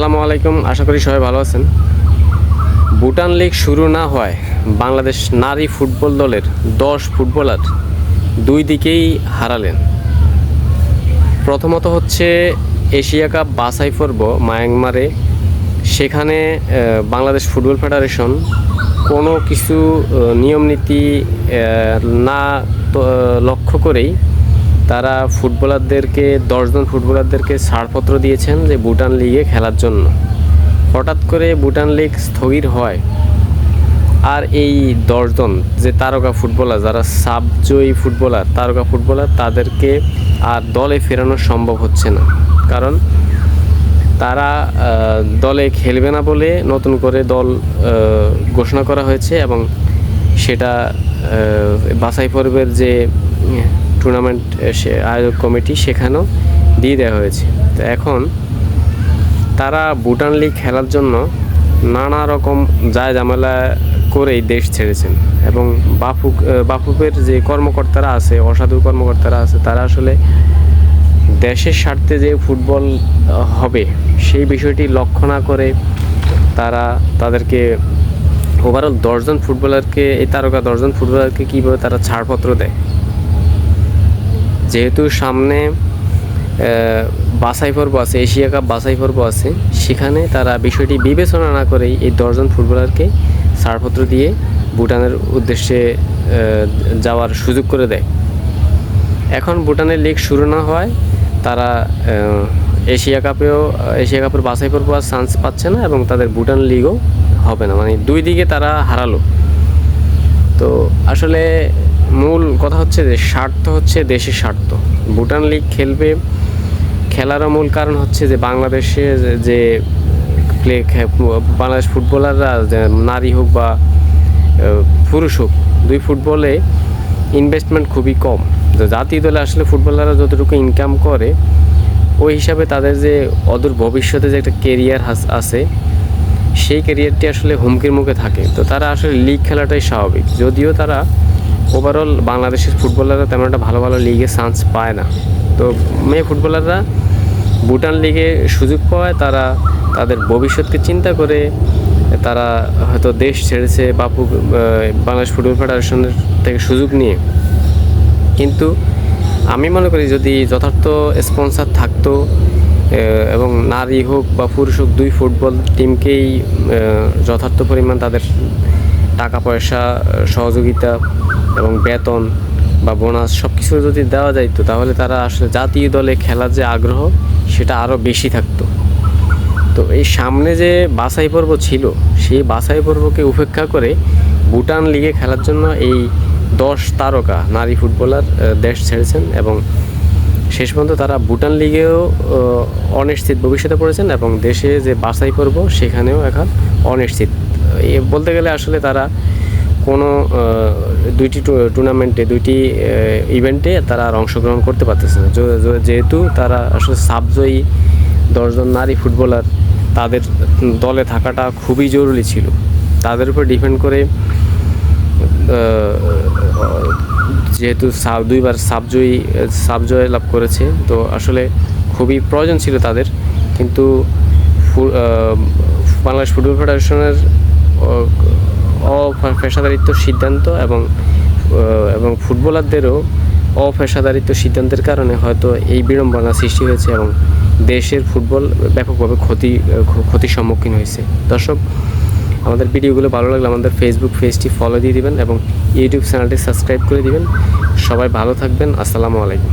আসসালামু আলাইকুম। আশা করি সবাই ভালো আছেন। ভুটান লিগ শুরু না হয় বাংলাদেশ নারী ফুটবল দলের দশ ফুটবলার দুই দিকেই হারালেন। প্রথমত হচ্ছে এশিয়া কাপ বাছাই পর্ব মায়ানমারে। সেখানে বাংলাদেশ ফুটবল ফেডারেশন কোনো কিছু নিয়মনীতি না লক্ষ্য করেই তারা ফুটবলারদেরকে, দশজন ফুটবলারদেরকে ছাড়পত্র দিয়েছেন যে ভুটান লিগে খেলার জন্য। হঠাৎ করে ভুটান লিগ স্থগিত হয়। আর এই দশজন যে তারকা ফুটবলার, যারা সাবজয়ী ফুটবলার, তারকা ফুটবলার, তাদেরকে আর দলে ফেরানো সম্ভব হচ্ছে না। কারণ তারা দলে খেলবে না বলে নতুন করে দল ঘোষণা করা হয়েছে এবং সেটা বাছাই পর্বের যে টুর্নামেন্ট আয়োজক কমিটি সেখানেও দিয়ে দেওয়া হয়েছে। তো এখন তারা ভুটান লিগ খেলার জন্য নানা রকম যায় ঝামেলা করেই দেশ ছেড়েছেন এবং বাফুক বাফুকের যে কর্মকর্তারা আছে, অসাধু কর্মকর্তারা আছে, তারা আসলে দেশের স্বার্থে যে ফুটবল হবে সেই বিষয়টি লক্ষ্য না করে তারা তাদেরকে ওভারঅল দশজন ফুটবলারকে, এই তারকা দশজন ফুটবলারকে কীভাবে তারা ছাড়পত্র দেয়? যেহেতু সামনে বাছাই পর্ব আছে, এশিয়া কাপ বাছাই পর্ব আছে, সেখানে তারা বিষয়টি বিবেচনা না করেই এই দশজন ফুটবলারকে ছাড়পত্র দিয়ে ভুটানের উদ্দেশ্যে যাওয়ার সুযোগ করে দেয়। এখন ভুটানের লিগ শুরু না হওয়ায় তারা এশিয়া কাপেও, এশিয়া কাপের বাছাই পর্ব আর চান্স পাচ্ছে না এবং তাদের ভুটান লিগও হবে না। মানে দুই দিকে তারা হারালো। তো আসলে মূল কথা হচ্ছে যে স্বার্থ হচ্ছে দেশের স্বার্থ। ভুটান লিগ খেলবে, খেলারও মূল কারণ হচ্ছে যে বাংলাদেশে যে- প্লে বাংলাদেশ ফুটবলাররা নারী হোক বা পুরুষ হোক, দুই ফুটবলে ইনভেস্টমেন্ট খুবই কম। জাতীয় দলে আসলে ফুটবলাররা যতটুকু ইনকাম করে, ওই হিসাবে তাদের যে অদূর ভবিষ্যতে যে একটা কেরিয়ার আছে, সেই কেরিয়ারটি আসলে হুমকির মুখে থাকে। তো তারা আসলে লিগ খেলাটাই স্বাভাবিক। যদিও তারা ওভারঅল বাংলাদেশের ফুটবলাররা তেমন একটা ভালো ভালো লিগে চান্স পায় না। তো মেয়ে ফুটবলাররা ভুটান লিগে সুযোগ পাওয়ায় তারা তাদের ভবিষ্যৎকে চিন্তা করে তারা হয়তো দেশ ছেড়েছে বাপু বাংলাদেশ ফুটবল ফেডারেশনের থেকে সুযোগ নিয়ে। কিন্তু আমি মনে করি যদি যথার্থ স্পন্সর থাকতো এবং নারী হোক বা পুরুষ হোক, দুই ফুটবল টিমকেই যথার্থ পরিমাণ তাদের টাকা পয়সা সহযোগিতা এবং বেতন বা বোনাস সব কিছু যদি দেওয়া যাইতো, তাহলে তারা আসলে জাতীয় দলে খেলার যে আগ্রহ, সেটা আরও বেশি থাকতো। তো এই সামনে যে বাছাই পর্ব ছিল, সেই বাছাই পর্বকে উপেক্ষা করে ভুটান লিগে খেলার জন্য এই দশ তারকা নারী ফুটবলার দেশ ছেড়েছেন এবং শেষ পর্যন্ত তারা ভুটান লিগেও অনিশ্চিত ভবিষ্যতে পড়েছেন এবং দেশে যে বাছাই পর্ব, সেখানেও এখন অনিশ্চিত। বলতে গেলে আসলে তারা কোনো দুইটি টুর্নামেন্টে, দুইটি ইভেন্টে তারা আর অংশগ্রহণ করতে পারতেছে না। যেহেতু তারা আসলে সাবজয়ী দশজন নারী ফুটবলার, তাদের দলে থাকাটা খুবই জরুরি ছিল। তাদের উপর ডিপেন্ড করে যেহেতু সাব, দুইবার সাবজয়ী, সাবজয় লাভ করেছে, তো আসলে খুবই প্রয়োজন ছিল তাদের। কিন্তু বাংলাদেশ ফুটবল ফেডারেশনের অপেশাদারিত্ব সিদ্ধান্ত এবং এবং ফুটবলারদেরও অপেশাদারিত্ব সিদ্ধান্তের কারণে হয়তো এই বিড়ম্বনা সৃষ্টি হয়েছে এবং দেশের ফুটবল ব্যাপকভাবে ক্ষতি, ক্ষতির সম্মুখীন হয়েছে। দর্শক, আমাদের ভিডিওগুলো ভালো লাগলে আমাদের ফেসবুক পেজটি ফলো দিয়ে দিবেন এবং ইউটিউব চ্যানেলটি সাবস্ক্রাইব করে দিবেন। সবাই ভালো থাকবেন। আসসালামু আলাইকুম।